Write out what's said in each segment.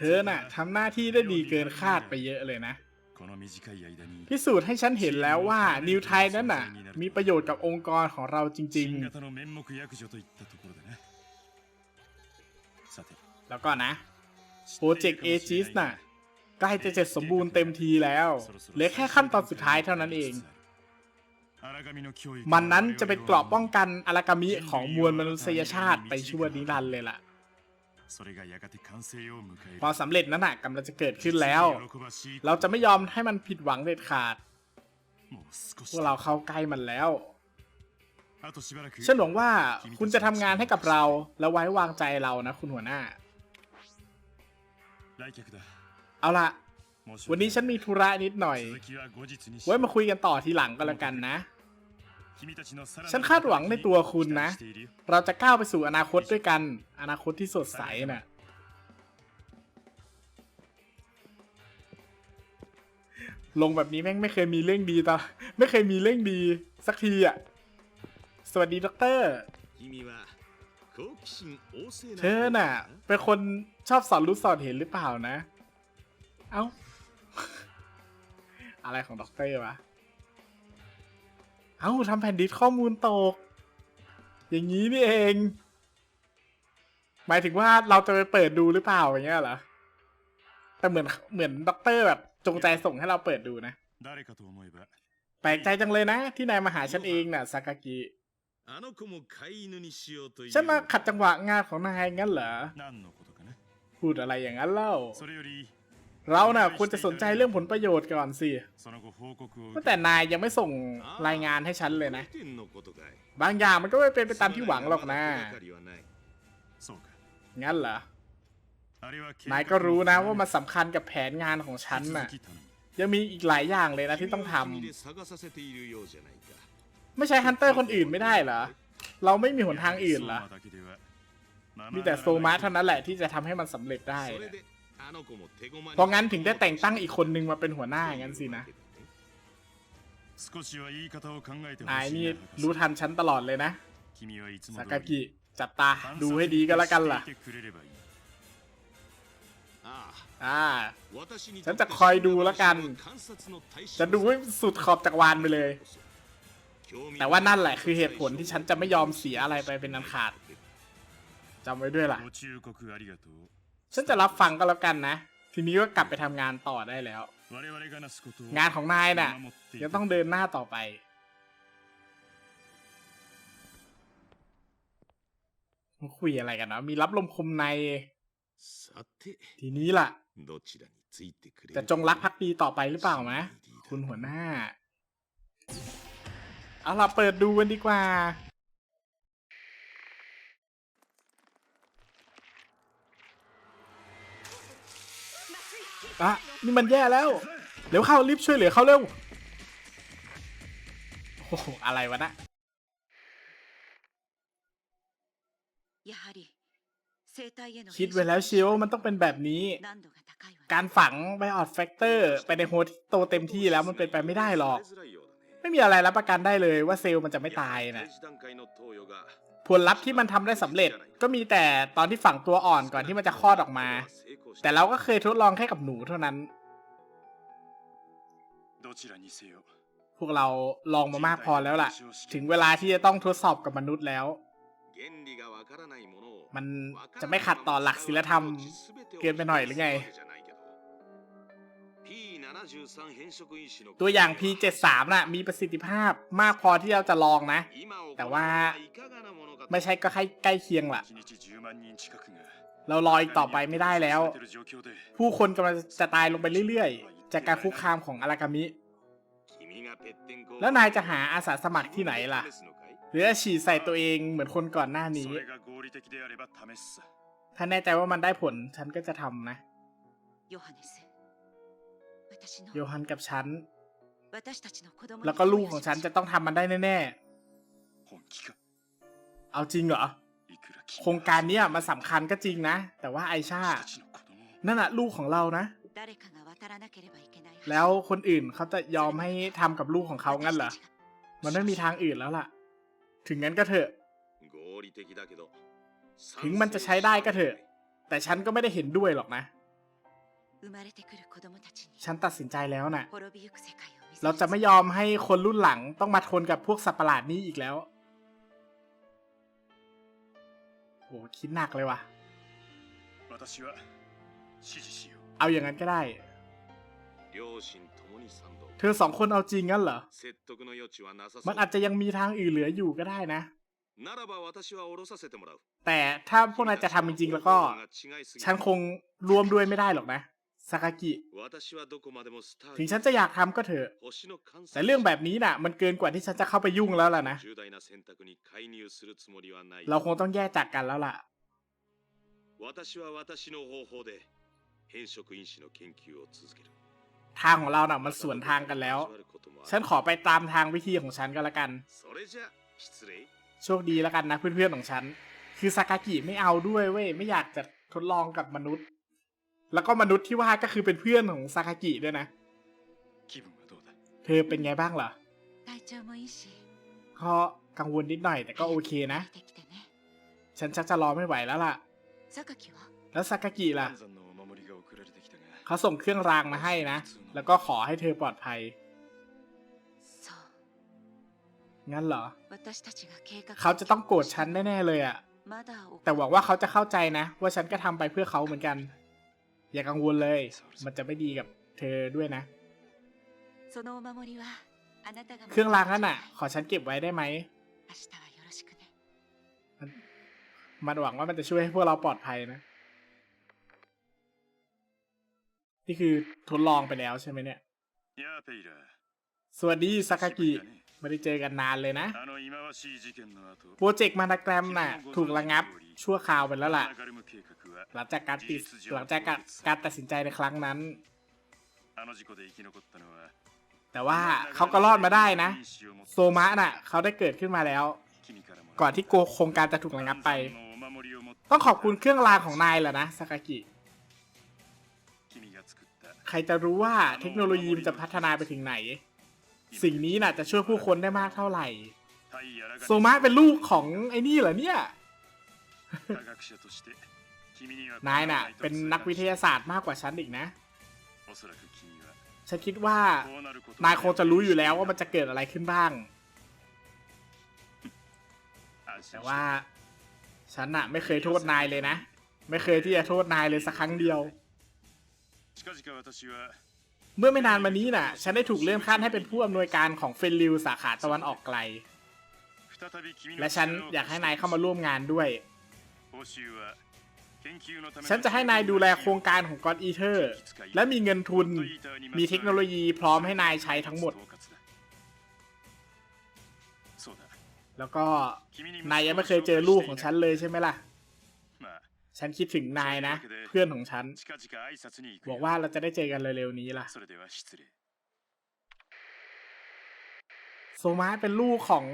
เธอน่ะทำหน้าที่ได้ดีเกินคาดไปเยอะเลยนะ พิสูจน์ให้ฉันเห็นแล้วว่านิวไทยนั้นน่ะ มีประโยชน์กับองค์กรของเราจริง ๆ แล้วก็นะโปรเจกต์เอจิสน่ะใกล้จะเสร็จสมบูรณ์เต็มทีแล้วเหลือแค่ขั้นตอนสุดท้ายเท่านั้นเอง มันนั้นจะเป็นเกราะป้องกันอารากามิของมวลมนุษยชาติไปชั่วนิรันดร์เลยล่ะ พอสำเร็จนั้นน่ะกำลังจะเกิดขึ้นแล้ว เราจะไม่ยอมให้มันผิดหวังเด็ดขาด พวกเราเข้าใกล้มันแล้วฉันหวังว่าคุณจะทำงานให้กับเราและไว้วางใจเรานะ คุณหัวหน้า เอาล่ะวันนี้ฉันมีธุระนิดหน่อย ไว้มาคุยกันต่อทีหลังก็แล้วกันนะ ฉันคาดหวังในตัวคุณนะ เราจะก้าวไปสู่อนาคตด้วยกัน อนาคตที่สดใสน่ะ ลงแบบนี้แม่งไม่เคยมีเรื่องดีต่อไม่เคยมีเรื่องดีสักทีอะ สวัสดีด็อกเตอร์ เธอน่ะ เป็นคนชอบสอนรู้สอนเห็นหรือเปล่านะ เอ้า อะไรของด็อกเตอร์วะ เอ้าทำแผ่นดิสข้อมูลตก อย่างนี้นี่เอง หมายถึงว่าเราจะไปเปิดดูหรือเปล่าอย่างเงี้ยเหรอแต่เหมือนเหมือนด็อกเตอร์แบบจงใจส่งให้เราเปิดดูนะแปลกใจจังเลยนะ ที่นายมาหาฉันเองน่ะซากากิฉันมาขัดจังหวะงานของนายงั้นเหรอพูดอะไรอย่างนั้นเล่า เราน่ะควรจะสนใจเรื่องผลประโยชน์ก่อนสิตั้งแต่นายยังไม่ส่งรายงานให้ฉันเลยนะ บางอย่างมันก็ไม่เป็นไปตามที่หวังหรอกนะ งั้นเหรอ นายก็รู้นะว่ามันสำคัญกับแผนงานของฉันน่ะ ยังมีอีกหลายอย่างเลยนะที่ต้องทำ ไม่ใช่ฮันเตอร์คนอื่นไม่ได้เหรอ เราไม่มีหนทางอื่นเหรอ มีแต่โซมาเท่านั้นแหละที่จะทำให้มันสำเร็จได้นะ เพราะงั้นถึงได้แต่งตั้งอีกคนนึงมาเป็นหัวหน้าอย่างนั้นสินะนายนี่รู้ทันฉันตลอดเลยนะสากากิจับตาดูให้ดีก็แล้วกันล่ะอ่าฉันจะคอยดูแล้วกัน จะดูให้สุดขอบจักรวาลไปเลย แต่ว่านั่นแหละคือเหตุผลที่ฉันจะไม่ยอมเสียอะไรไปเป็นอันขาดจำไว้ด้วยล่ะ ฉันจะรับฟังก็แล้วกันนะ ทีนี้ก็กลับไปทำงานต่อได้แล้ว งานของนายน่ะยังต้องเดินหน้าต่อไปมาคุยอะไรกันนะมีรับลมคมใน ทีนี้ล่ะ จะจงรักภักดีต่อไปหรือเปล่ามะคุณหัวหน้า เอาล่ะเปิดดูกันดีกว่า อะนี่มันแย่แล้ว เดี๋ยวเข้ารีบช่วยเหลือเขาเร็ว โอ้โห อะไรวะนะคิดไว้แล้วเชียวว่ามันต้องเป็นแบบนี้ การฝังไบออดแฟกเตอร์ไปในโฮสที่โตเต็มที่แล้วมันเป็นไปไม่ได้หรอก ไม่มีอะไรรับประกันได้เลยว่าเซลล์มันจะไม่ตายนะผลลัพธ์ที่มันทำได้สำเร็จก็มีแต่ตอนที่ฝังตัวอ่อนก่อนที่มันจะคลอดออกมา แต่เราก็เคยทดลองแค่กับหนูเท่านั้น พวกเราลองมามากพอแล้วล่ะ ถึงเวลาที่จะต้องทดสอบกับมนุษย์แล้ว มันจะไม่ขัดต่อหลักศีลธรรม เกินไปหน่อยหรือไง ตัวอย่าง P73 น่ะ มีประสิทธิภาพมากพอที่เราจะลองนะ แต่ว่าไม่ใช่ก็ใกล้ใกล้เคียงล่ะ เรารออีกต่อไปไม่ได้แล้ว ผู้คนกำลังจะตายลงไปเรื่อยๆ จากการคุกคามของอารากามิ แล้วนายจะหาอาสาสมัครที่ไหนล่ะ หรือจะฉีดใส่ตัวเองเหมือนคนก่อนหน้านี้ ถ้าแน่ใจว่ามันได้ผลฉันก็จะทำนะ โยฮันกับฉัน แล้วก็ลูกของฉันจะต้องทำมันได้แน่ๆ เอาจริงเหรอ โครงการนี้ยมันสำคัญก็จริงนะ แต่ว่าไอชา นั่นอะลูกของเรานะ แล้วคนอื่นเขาจะยอมให้ทำกับลูกของเขางั้นเหรอ มันไม่มีทางอื่นแล้วล่ะ ถึงงั้นก็เถอะ ถึงมันจะใช้ได้ก็เถอะ แต่ฉันก็ไม่ได้เห็นด้วยหรอกนะ ฉันตัดสินใจแล้วนะ่ะ เราจะไม่ยอมให้คนรุ่นหลังต้องมาทนกับพวกสัตว์ประหลาดนี้อีกแล้ว โหคิดหนักเลยว่ะ เอาอย่างนั้นก็ได้ เธอสองคนเอาจริงงั้นเหรอ มันอาจจะยังมีทางอื่นเหลืออยู่ก็ได้นะ แต่ถ้าพวกนายจะทำจริงๆแล้วก็ ฉันคงรวมด้วยไม่ได้หรอกนะ ซากากิ ถึงฉันจะอยากทำก็เถอะ แต่เรื่องแบบนี้น่ะ มันเกินกว่าที่ฉันจะเข้าไปยุ่งแล้วล่ะนะ เราคงต้องแยกจากกันแล้วล่ะ ทางของเราน่ะมันสวนทางกันแล้ว ฉันขอไปตามทางวิธีของฉันก็แล้วกัน โชคดีแล้วกันนะเพื่อนๆของฉัน คือซากากิไม่เอาด้วยเว้ย ไม่อยากจะทดลองกับมนุษย์ แล้วก็มนุษย์ที่ว่าก็คือเป็นเพื่อนของซากากิด้วยนะเธอเป็นไงบ้างเหรอก็กังวลนิดหน่อยแต่ก็โอเคนะ ฉันชักจะรอไม่ไหวแล้วล่ะ แล้วซากากิล่ะ เขาส่งเครื่องรางมาให้นะ แล้วก็ขอให้เธอปลอดภัย งั้นเหรอ เขาจะต้องโกรธฉันแน่ ๆ เลยอะแต่หวังว่าเขาจะเข้าใจนะ ว่าฉันก็ทำไปเพื่อเขาเหมือนกัน อย่ากังวลเลย มันจะไม่ดีกับเธอด้วยนะ เครื่องรางนั่นอะ ขอฉันเก็บไว้ได้ไหม มันหวังว่ามันจะช่วยให้พวกเราปลอดภัยนะ นี่คือทดลองไปแล้วใช่ไหมเนี่ย สวัสดีซากากิ ไม่ได้เจอกันนานเลยนะ โปรเจกต์มาดากแกรมน่ะ ถูกระงับชั่วคราวไปแล้วล่ะ หลังจากการติดหลังจากการตัดสินใจในครั้งนั้น แต่ว่าเขาก็รอดมาได้นะ โซมะน่ะ เขาได้เกิดขึ้นมาแล้ว ก่อนที่โครงการจะถูกระงับไป ต้องขอบคุณเครื่องรางของนายแหละนะสากากิใครจะรู้ว่าเทคโนโลยีมันจะพัฒนาไปถึงไหน สิ่งนี้น่ะจะช่วยผู้คนได้มากเท่าไหร่ โซมะเป็นลูกของไอ้นี่เหรอเนี่ย นายน่ะ เป็นนักวิทยาศาสตร์มากกว่าฉันอีกนะ ฉันคิดว่า นายคงจะรู้อยู่แล้วว่ามันจะเกิดอะไรขึ้นบ้าง แต่ว่า ฉันน่ะ ไม่เคยโทษนายเลยนะ ไม่เคยที่จะโทษนายเลยสักครั้งเดียว เมื่อไม่นานมานี้น่ะ ฉันได้ถูกเลื่อนขั้นให้เป็นผู้อำนวยการของเฟนริวสาขาตะวันออกไกล และฉันอยากให้นายเข้ามาร่วมงานด้วย ฉันจะให้นายดูแลโครงการของ God Eater และมีเงินทุน มีเทคโนโลยีพร้อมให้นายใช้ทั้งหมด แล้วก็นายยังไม่เคยเจอลูกของฉันเลยใช่ไหมล่ะ ฉันคิดถึงนายนะ เพื่อนของฉัน บอกว่าเราจะได้เจอกันเร็วๆนี้ล่ะ โซมะเป็นลูกของ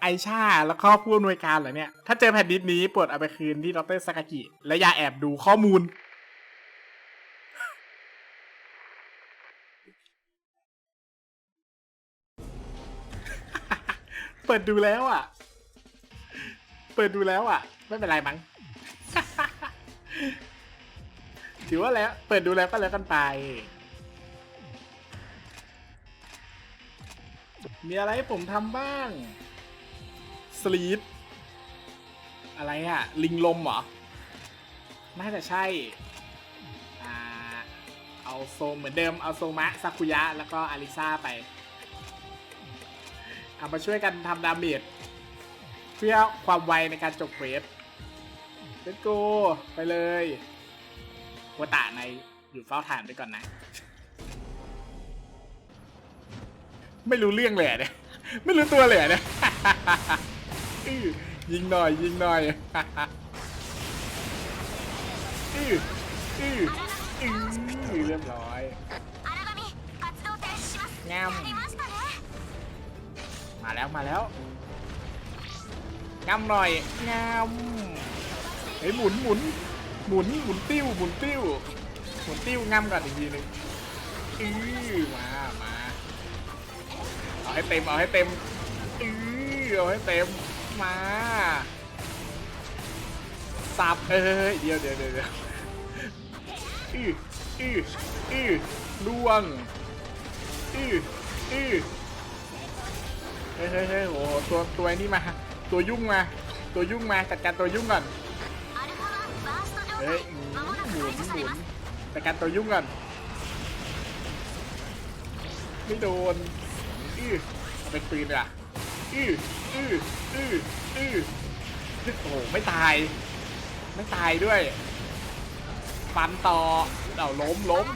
ไอชาแล้วก็ผู้อำนวยการเหรอเนี่ย ถ้าเจอแผ่นดิสนี้โปรดเอาไปคืนที่ดรสากากิ และอย่าแอบดูข้อมูล เปิดดูแล้วอะ เปิดดูแล้วอะ ไม่เป็นไรมั้ง ถือว่าแล้ว เปิดดูแล้วก็แล้วกันไป มีอะไรให้ผมทำบ้าง สลีป อะไรอะลิงลมเหรอ น่าจะใช่ อ่า เอาโซมเหมือนเดิม เอาโซมะซากุยะ แล้วก็อาริซาไปเอามาช่วยกันทำดาเมจเพื่อความไวในการจบเวส เลตโกไปเลยวัวตาในอยู่เฝ้าฐานไปก่อนนะ ไม่รู้เรื่องเลยเนี่ยไม่รู้ตัวเลยเนี่ยยิงหน่อยยิงหน่อยอืออืออือเรียบร้อยงามมาแล้วมาแล้วงามหน่อยงาม เฮ้ยหมุนหมุนหมุนหมุนติ้วหมุนติ้วหมุนติ้วงามก่อนอีกทีหนึงอื้อมามาเอาให้เต็มเอาให้เต็มอื้อเอาให้เต็มมาสับเอ้ยเดี๋ยวเดี๋ยวเดี๋ยวอืออืออือล่วงอืออือเฮ้ยเฮ้ยเฮ้ยโอ้ตัวตัวไอ้นี่มา ตัวยุ่งมา ตัวยุ่งมาจัดการตัวยุ่งก่อน เฮ้ยหมุนหมุนแต่กันตัวยุ่งกันไม่โดนอื้อเป็นปืนอะอื้ออื้ออื้ออื้อโอ้โหไม่ตาย ไม่ตายด้วยฟันต่อเราล้มล้ม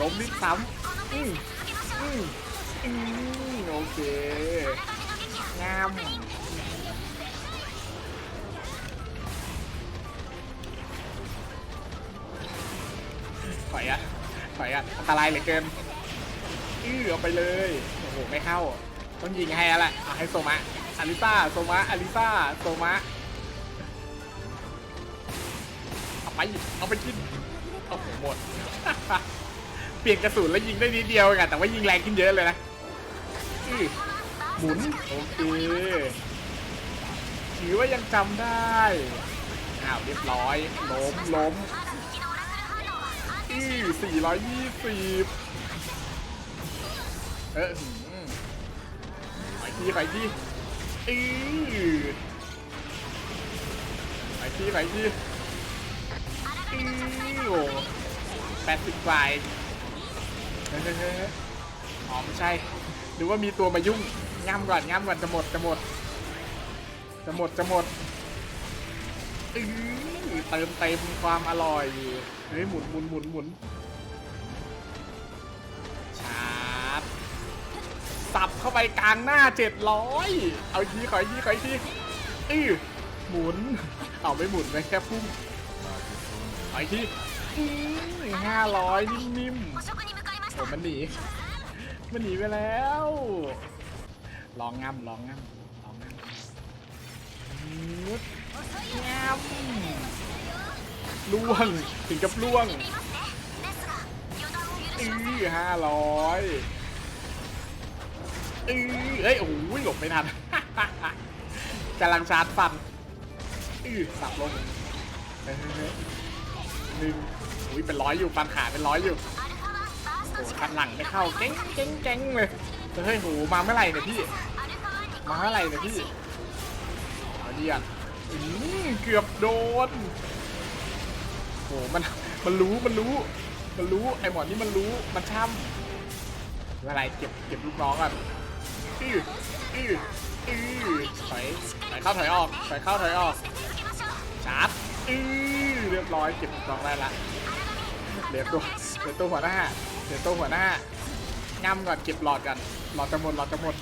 ล้มนิดซ้ำอืมอืมอืมโอเคงาม ถอยอะถอยอะอันตรายเหลือเกินอื้อเอาไปเลยโอ้โหไม่เข้าต้องยิงให้แล้วแหละเอาให้โซมะอลิซ่าโซมะอลิซ่าโซมะเอาไปเอาไปกินโอ้โหมด เปลี่ยนกระสุนแล้วยิงได้นิดเดียวเองแต่ว่ายิงแรงขึ้นเยอะเลยนะอื้อหมุนโอเคถือว่ายังจำได้อ้าวเรียบร้อยล้มล้ม ตี้สี่ร้อยยี่สิบเออไปที่ไปที่อือไปที่ไปที่อือแปดสิบไฟอ๋อไม่ใช่หรือว่ามีตัวมายุ่งง่ำก่อนง่ำก่อนจะหมดจะหมดจะหมดจะหมด เติมเต็มความอร่อยเฮ้ยหมุนหมุนหมุนหมุนชาร์สับเข้าไปกลางหน้าเจ็ดร้อยเอาทีขออีทีขออีทีอื้อหมุนเอาไม่หมุนไหมแค่พุ่งเอาอีกทีอื้อห้าร้อยนิ่มๆผมมันหนีมันหนีไปแล้วลองงับลองงับลองงับ แงมล่วง ถึงกับล่วงอื้อห้าร้อยอื้อเฮ้ย โอ้โหหลบไม่ทันกำลังชาร์จฟันอื้อสับลงหนึ่งอุ้ยเป็นร้อยอยู่ฟันขาเป็นร้อยอยู่โอ้ฟันหลังไม่เข้าเจ๊งเจ๊งเจ๊งเลยเฮ้ยโหมาเมื่อไหร่เนี่ยพี่ มาเมื่อไหร่เนี่ยพี่เดียน เกือบโดนโอ้มันมันรู้มันรู้ มันรู้ไอหมอนนี่มันรู้มันช้ำอะไรเก็บเก็บลูกน้องกันอืออืออือถอยถอยเข้าถอยออกถอยเข้าถอยออกชาร์จอือเรียบร้อยเก็บลูกน้องได้ละเดี๋ยวตัวเดี๋ยวตัวหัวหน้าเดี๋ยวตัวหัวหน้าง่ำก่อนเก็บหลอดกันหลอดจะหมดหลอดจะหมด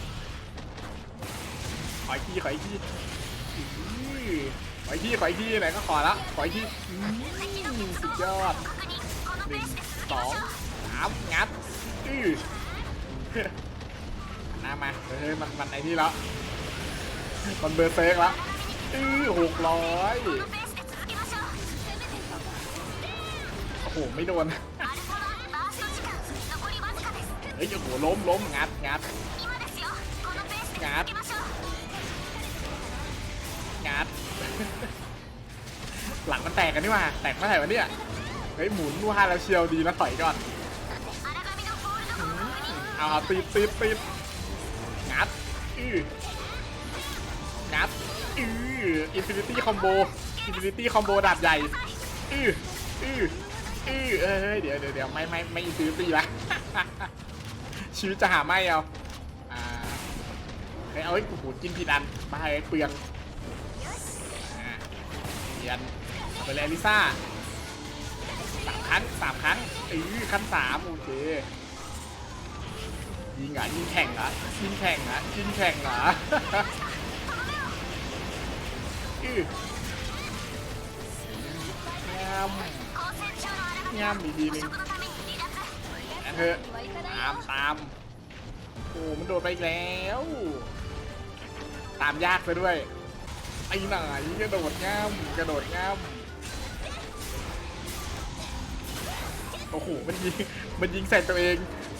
ขอยขี้ขอยขี้ ไปที่ไปที่ไหนก็ขอละไปที่สุดยอดหนึ่งสองสามงัดอื้อนามาเฮ้ยมันมันไอ้นี่ละวมันเบอร์เซกละอื้อหกร้อยโอ้โหไม่โดนเฮ้ยโอ้โหล้มล้มงัดงัดงัด งัด หลังมันแตกกันนี่ว่าแตกเมื่อไหร่วะเนี่ยเฮ้ยหมุนว่าแล้วเชียวดีแล้วต่อยก่อนเอาตีตีตีงัดอื้องัดอื้ออินฟินิตี้คอมโบอินฟินิตี้คอมโบดาบใหญ่อื้ออื้ออือเอ้ยเดี๋ยวเดี๋ยวเดี๋ยวไม่ไม่ไม่อินฟินิตี้ละชีวิตจะหาไม่เอาอ่าเฮ้ยเอาไอ้กูกินผิดอันมาให้เปลืองียนไปแล้วลิซ่าสามครั้งสามครั้งอือขั้นสามโอเคยิงอะยิงแข่งเหรยิงแข่งเหรยิงแข่งเหรออือมำยำดีดีนึงเอ้ตามตามโอ้มันโดนไปแล้ว ตามยากไปด้วย ไปไหนกระโดดง่ามกระโดดง่ามโอ้โหมันยิงมันยิงใส่ตัวเอง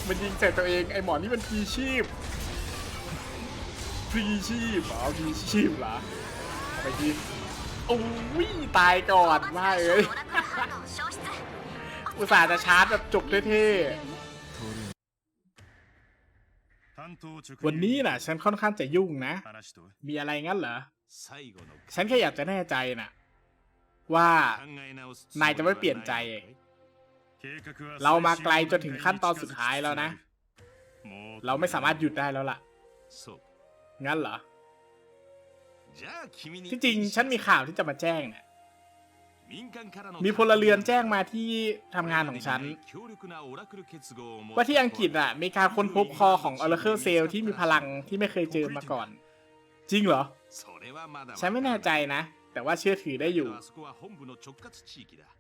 มันยิงใส่ตัวเองไอหมอนี่มันฟรีชีพฟรีชีพเอาฟรีชีพเหรอไปทีโอ้ยตายก่อนมาเอ้ยอุตส่าห์จะชาร์จแบบจุกเท่ วันนี้น่ะ ฉันค่อนข้างจะยุ่งนะ มีอะไรงั้นเหรอ ฉันแค่อยากจะแน่ใจน่ะ ว่านายจะไม่เปลี่ยนใจเรามาไกลจนถึงขั้นตอนสุดท้ายแล้วนะ เราไม่สามารถหยุดได้แล้วล่ะ งั้นเหรอ ที่จริงฉันมีข่าวที่จะมาแจ้งนี่ะ มีพลเรือนแจ้งมาที่ทำงานของฉัน ว่าที่อังกฤษอะมีการค้นพบคอของออร์เคิลเซลที่มีพลังที่ไม่เคยเจอมาก่อน จริงเหรอ ฉันไม่แน่ใจนะ แต่ว่าเชื่อถือได้อยู่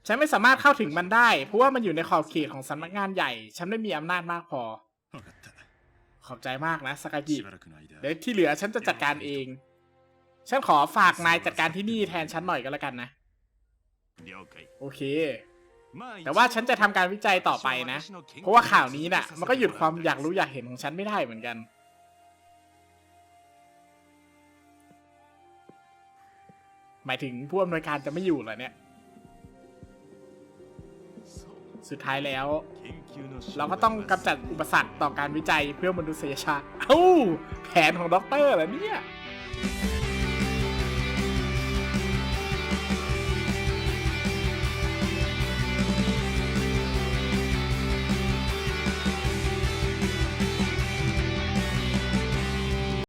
ฉันไม่สามารถเข้าถึงมันได้ เพราะว่ามันอยู่ในขอบเขตของสำนักงานใหญ่ ฉันไม่มีอำนาจมากพอ ขอบใจมากนะสกายิเดี๋ยวที่เหลือฉันจะจัดการเอง ฉันขอฝากนายจัดการที่นี่แทนฉันหน่อยก็แล้วกันนะ โอเค แต่ว่าฉันจะทำการวิจัยต่อไปนะ เพราะว่าข่าวนี้น่ะ มันก็หยุดความอยากรู้อยากเห็นของฉันไม่ได้เหมือนกัน หมายถึงผู้อำนวยการจะไม่อยู่เหรอเนี่ย สุดท้ายแล้ว เราก็ต้องกำจัดอุปสรรคต่อการวิจัยเพื่อมนุษยชาติ เอ้า แผนของด็อกเตอร์เหรอเนี่ย